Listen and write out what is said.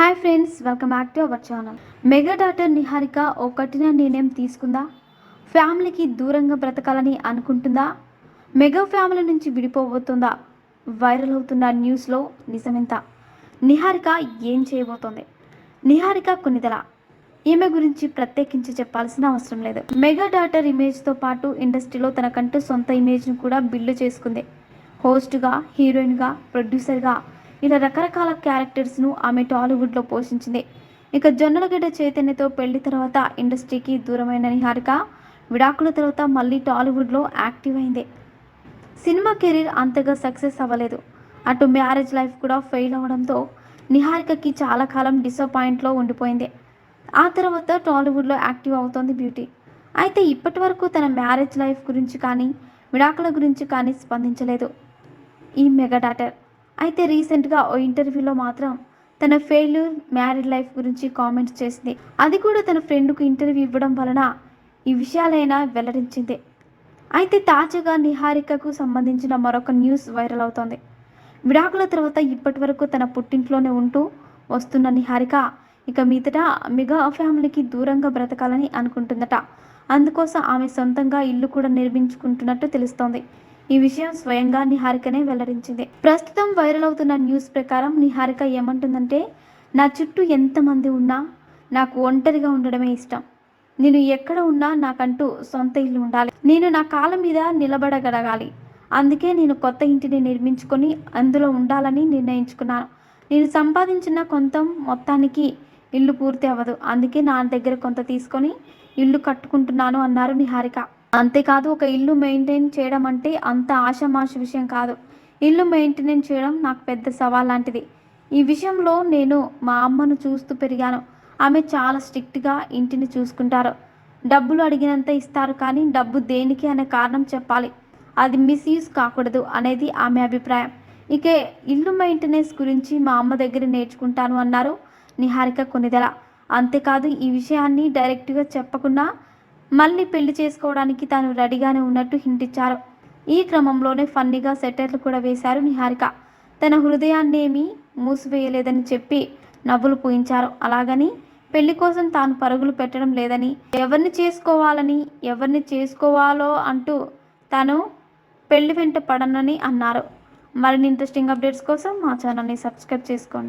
Hi friends welcome back to our channel mega daughter Niharika ఓ కఠిన నిర్ణయం తీసుకుందా? ఫ్యామిలీకి దూరంగా బ్రతకాలని అనుకుంటుందా? మెగా ఫ్యామిలీ నుంచి విడిపోబోతుందా? వైరల్ అవుతున్న న్యూస్లో నిజమెంత? నిహారిక ఏం చేయబోతోంది? నిహారిక కొన్నిదల ఈమె గురించి ప్రత్యేకించి చెప్పాల్సిన అవసరం లేదు. మెగా డాటర్ ఇమేజ్తో పాటు ఇండస్ట్రీలో తనకంటూ సొంత ఇమేజ్ను కూడా బిల్డ్ చేసుకుంది. హోస్ట్గా హీరోయిన్గా ప్రొడ్యూసర్గా ఇలా రకరకాల క్యారెక్టర్స్ను ఆమె టాలీవుడ్లో పోషించింది. ఇక జొన్నలగడ్డ చైతన్యతో పెళ్ళి తర్వాత ఇండస్ట్రీకి దూరమైన నిహారిక విడాకుల తర్వాత మళ్ళీ టాలీవుడ్లో యాక్టివ్ అయింది. సినిమా కెరీర్ అంతగా సక్సెస్ అవ్వలేదు. అటు మ్యారేజ్ లైఫ్ కూడా ఫెయిల్ అవ్వడంతో నిహారికకి చాలా కాలం డిసప్పాయింట్లో ఉండిపోయింది. ఆ తర్వాత టాలీవుడ్లో యాక్టివ్ అవుతోంది బ్యూటీ. అయితే ఇప్పటి వరకు తన మ్యారేజ్ లైఫ్ గురించి కానీ విడాకుల గురించి కానీ స్పందించలేదు. ఈ మెగా డాటర్ అయితే రీసెంట్గా ఓ ఇంటర్వ్యూలో మాత్రం తన ఫెయిల్యూర్ మ్యారీడ్ లైఫ్ గురించి కామెంట్స్ చేసింది. అది కూడా తన ఫ్రెండ్కు ఇంటర్వ్యూ ఇవ్వడం వలన ఈ విషయాలైనా వెల్లడించింది. అయితే తాజాగా నిహారికకు సంబంధించిన మరొక న్యూస్ వైరల్ అవుతోంది. విడాకుల తర్వాత ఇప్పటి వరకు తన పుట్టింట్లోనే ఉంటూ వస్తున్న నిహారిక ఇక మీదట మెగా ఫ్యామిలీకి దూరంగా బ్రతకాలని అనుకుంటుందట. అందుకోసం ఆమె సొంతంగా ఇల్లు కూడా నిర్మించుకుంటున్నట్టు తెలుస్తోంది. ఈ విషయం స్వయంగా నిహారికనే వెల్లడించింది. ప్రస్తుతం వైరల్ అవుతున్న న్యూస్ ప్రకారం నిహారిక ఏమంటుందంటే నా చుట్టూ ఎంతమంది ఉన్నా నాకు ఒంటరిగా ఉండడమే ఇష్టం. నేను ఎక్కడ ఉన్నా నాకంటూ సొంత ఇల్లు ఉండాలి. నేను నా కాళ్ళ మీద నిలబడగలగాలి. అందుకే నేను కొత్త ఇంటిని నిర్మించుకొని అందులో ఉండాలని నిర్ణయించుకున్నాను. నేను సంపాదించిన కొంత మొత్తానికి ఇల్లు పూర్తి అవ్వదు. అందుకే నా దగ్గర కొంత తీసుకొని ఇల్లు కట్టుకుంటున్నాను అన్నారు నిహారిక. అంతేకాదు ఒక ఇల్లు మెయింటైన్ చేయడం అంటే అంత ఆషమాష విషయం కాదు. ఇల్లు మెయింటెనెన్స్ చేయడం నాకు పెద్ద సవాల్ లాంటిది ఈ విషయంలో నేను మా అమ్మను చూస్తూ పెరిగాను. ఆమె చాలా స్ట్రిక్ట్గా ఇంటిని చూసుకుంటారు. డబ్బులు అడిగినంత ఇస్తారు కానీ డబ్బు దేనికి అనే కారణం చెప్పాలి. అది మిస్యూజ్ కాకూడదు అనేది ఆమె అభిప్రాయం. ఇక ఇల్లు మెయింటెనెన్స్ గురించి మా అమ్మ దగ్గర నేర్చుకుంటాను అన్నారు నిహారిక కొనిదెల. అంతేకాదు ఈ విషయాన్ని డైరెక్ట్గా చెప్పకుండా మళ్ళీ పెళ్ళి చేసుకోవడానికి తాను రెడీగానే ఉన్నట్టు హింట్ ఇచ్చారు. ఈ క్రమంలోనే ఫన్నీగా సెటర్లు కూడా వేశారు నిహారిక. తన హృదయాన్నేమీ మూసివేయలేదని చెప్పి నవ్వులు పూయించారు. అలాగని పెళ్ళి కోసం తాను పరుగులు పెట్టడం లేదని ఎవరిని చేసుకోవాలని ఎవరిని చేసుకోవాలో అంటూ తాను పెళ్ళి వెంట పడనని అన్నారు. మరిన్ని ఇంట్రెస్టింగ్ అప్డేట్స్ కోసం మా ఛానల్ని సబ్స్క్రైబ్ చేసుకోండి.